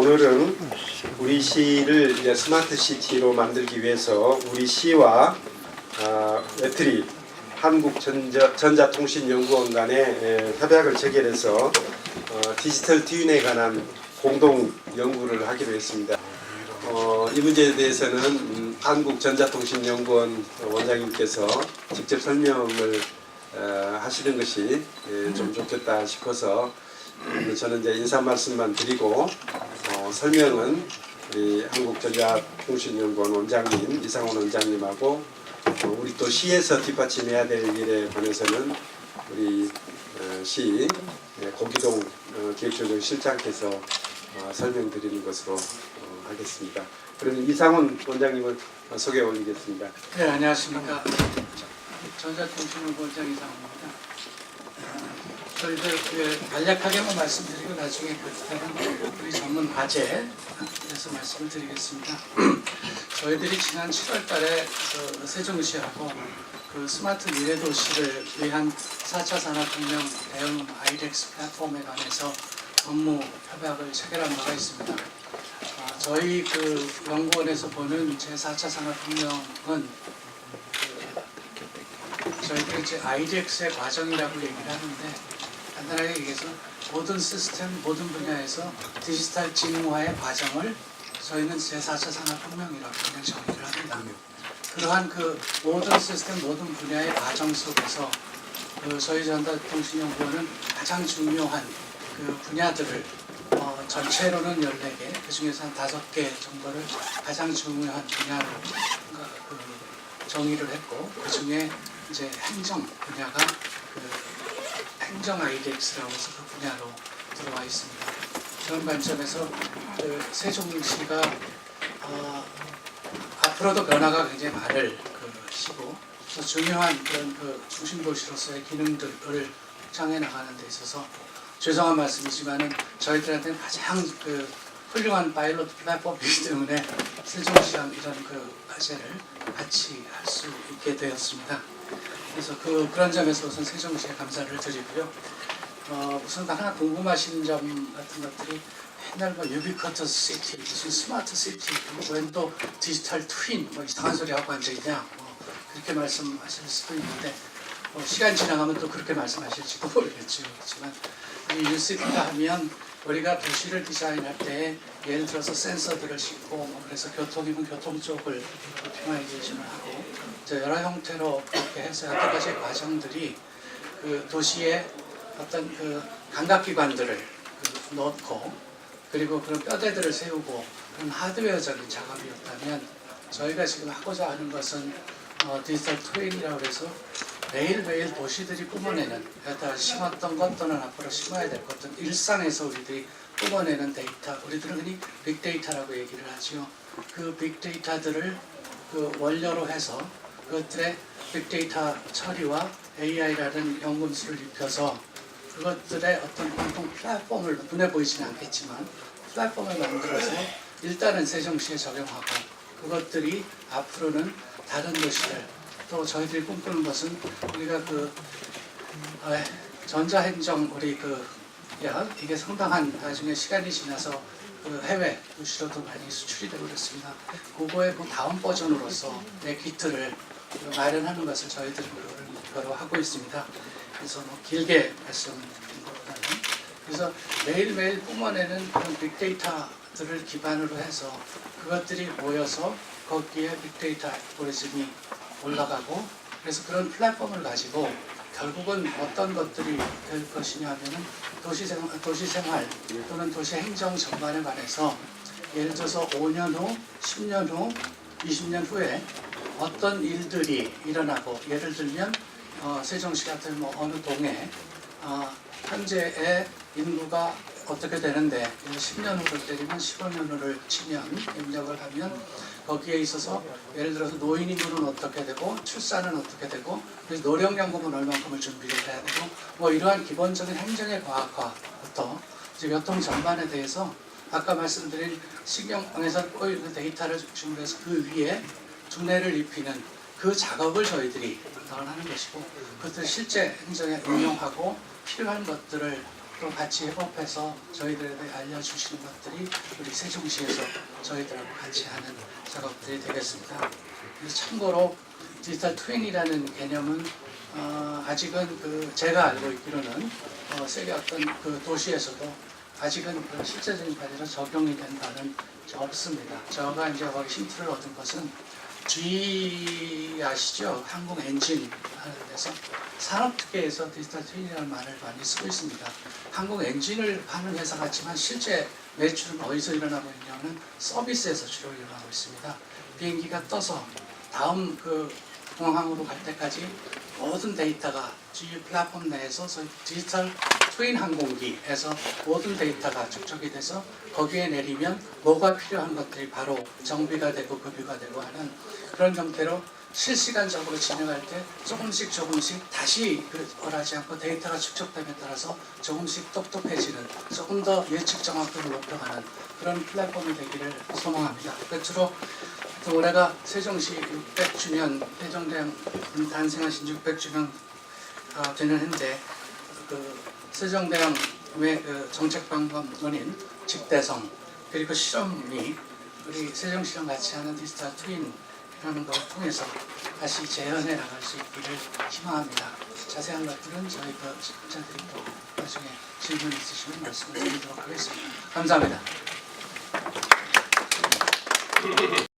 오늘은 우리 시를 이제 스마트 시티로 만들기 위해서 우리 시와 아, 외트리 한국전자통신연구원 에, 협약을 체결해서 어, 디지털 트윈에 관한 공동 연구를 하기로 했습니다. 어, 이 문제에 대해서는 음, 한국전자통신연구원 원장님께서 직접 설명을 어, 하시는 것이 예, 좀 좋겠다 싶어서 음, 저는 이제 인사 말씀만 드리고 어, 설명은 우리 한국전자통신연구원 원장님 이상원 원장님하고 어, 우리 또 시에서 뒷받침해야 될 일에 관해서는 우리 어, 시 예, 고기동 어, 기획조정 실장께서 어, 설명드리는 것으로 어, 하겠습니다. 그러면 이상원 원장님을 어, 소개 올리겠습니다. 네, 안녕하십니까. 전자통신원장 이상호입니다. 저희들 그 간략하게만 말씀드리고 나중에 그때는 우리 전문 과제에서 말씀을 드리겠습니다. 저희들이 지난 7월 달에 그 세종시하고 그 스마트 미래도시를 위한 4차 산업혁명 대응 아이덱스 플랫폼에 관해서 업무 협약을 체결한 바가 있습니다. 아, 저희 그 연구원에서 보는 제4차 산업혁명은 그 저희들이 이제 IDX의 과정이라고 얘기를 하는데 간단하게 얘기해서 모든 시스템, 모든 분야에서 디지털 진흥화의 과정을 저희는 제4차 산업혁명이라고 그냥 정의를 합니다. 그러한 그 모든 시스템, 모든 분야의 과정 속에서 그 저희 전자통신연구원은 가장 중요한 그 분야들을 어, 전체로는 14개, 그 중에서 한 5개 정도를 가장 중요한 분야로 그 정의를 했고, 그 중에 이제 행정 분야가 그 행정 IDX라고 해서 그 분야로 들어와 있습니다. 그런 관점에서 그 세종시가 어, 앞으로도 변화가 굉장히 많을 그 시고 또 중요한 그런 그 중심 도시로서의 기능들을 확장해 나가는 데 있어서 죄송한 말씀이지만은 저희들한테는 가장 그 훌륭한 파일럿 플랫폼이기 때문에 세종시랑 이런 그 과제를 같이 할 수 있게 되었습니다. 그래서 그 그런 점에서 우선 세종시에 감사를 드리고요. 어, 우선 하나 궁금하신 점 같은 것들이 옛날 뭐 유비쿼터스 시티, 무슨 스마트 시티, 웬또 디지털 트윈, 뭐 이상한 소리 하고 앉아 있냐, 뭐 그렇게 말씀하실 수도 있는데 뭐 시간 지나가면 또 그렇게 말씀하실지도 모르겠죠. 그렇지만 이 UCT가 하면 우리가 도시를 디자인할 때 예를 들어서 센서들을 싣고 뭐 그래서 교통이면 교통 쪽을 오피마이제이션을 하고 여러 형태로 그렇게 해서 여러 가지 과정들이 그 도시의 어떤 그 감각기관들을 그 넣고 그리고 그런 뼈대들을 세우고 그런 하드웨어적인 작업이었다면 저희가 지금 하고자 하는 것은 어, 디지털 트윈이라고 해서 매일매일 도시들이 뿜어내는 여기다. 심었던 것 또는 앞으로 심어야 될 것들 일상에서 우리들이 뿜어내는 데이터. 우리들은 흔히 빅데이터라고 얘기를 하지요 그 빅데이터들을 그 원료로 해서 그것들의 빅데이터 처리와 AI라는 연금술을 입혀서 그것들의 어떤 공통 플랫폼을 눈에 보이지는 않겠지만 플랫폼을 만들어서 일단은 세종시에 적용하고 그것들이 앞으로는 다른 도시들 또 저희들이 꿈꾸는 것은 우리가 그 어, 전자행정 우리 그 야, 이게 상당한 나중에 시간이 지나서 그 해외 도시로도 많이 수출이 되고 그렇습니다. 그거의 그 다음 버전으로서 내 기틀을 마련하는 것을 저희들은 그걸 목표로 하고 있습니다. 그래서 뭐 길게 말씀드린 것보다는 그래서 매일매일 뿜어내는 그런 빅데이터들을 기반으로 해서 그것들이 모여서 거기에 빅데이터 알고리즘이 올라가고 그래서 그런 플랫폼을 가지고 결국은 어떤 것들이 될 것이냐 하면은 도시생활, 도시생활 또는 도시 행정 전반에 관해서 예를 들어서 5년 후, 10년 후, 20년 후에 어떤 일들이 일어나고 예를 들면 어, 세종시 같은 뭐 어느 동에 어, 현재의 인구가 어떻게 되는데 10년 후를 때리면 15년 후를 치면 입력을 하면 거기에 있어서 예를 들어서 노인 인구는 어떻게 되고 출산은 어떻게 되고 노령연금은 얼만큼을 준비를 해야 되고 뭐 이러한 기본적인 행정의 과학화부터 이제 교통 전반에 대해서 아까 말씀드린 신경에서 꼬이는 데이터를 중심으로 해서 그 위에 두뇌를 입히는 그 작업을 저희들이 담당을 하는 것이고 그것을 실제 행정에 응용하고 필요한 것들을 또 같이 협업해서 저희들에게 알려주시는 것들이 우리 세종시에서 저희들하고 같이 하는 작업들이 되겠습니다. 참고로 디지털 트윈이라는 개념은 어, 아직은 그 제가 알고 있기로는 어, 세계 어떤 그 도시에서도 아직은 그 실제적인 과제로 적용이 된 바는 없습니다. 제가 이제 거기 힌트를 얻은 것은 G 아시죠? 항공 엔진 하는 데서 산업특계에서 디지털 트윈이라는 말을 많이 쓰고 있습니다. 항공 엔진을 파는 회사 같지만 실제 매출은 어디서 일어나고 있냐면 서비스에서 주로 일어나고 있습니다. 비행기가 떠서 다음 그 공항으로 갈 때까지 모든 데이터가 GU 플랫폼 내에서 디지털 트윈 항공기에서 모든 데이터가 축적이 돼서 거기에 내리면 뭐가 필요한 것들이 바로 정비가 되고 급유가 되고 하는 그런 형태로 실시간적으로 진행할 때 조금씩 조금씩 다시 그 원하지 않고 데이터가 축적됨에 따라서 조금씩 똑똑해지는 조금 더 예측 정확도를 높여가는 그런 플랫폼이 되기를 소망합니다. 끝으로 또 올해가 세종시 600주년 세종대왕 탄생하신 600주년 어, 되는 해인데 그 세종대왕의 그 정책방법론인 집대성 그리고 실험이 우리 세종시랑 같이 하는 디지털 트윈이라는 걸 통해서 다시 재현해 나갈 수 있기를 희망합니다. 자세한 것들은 저희 그 실장들이 또 나중에 질문 있으시면 말씀을 드리도록 하겠습니다. 감사합니다.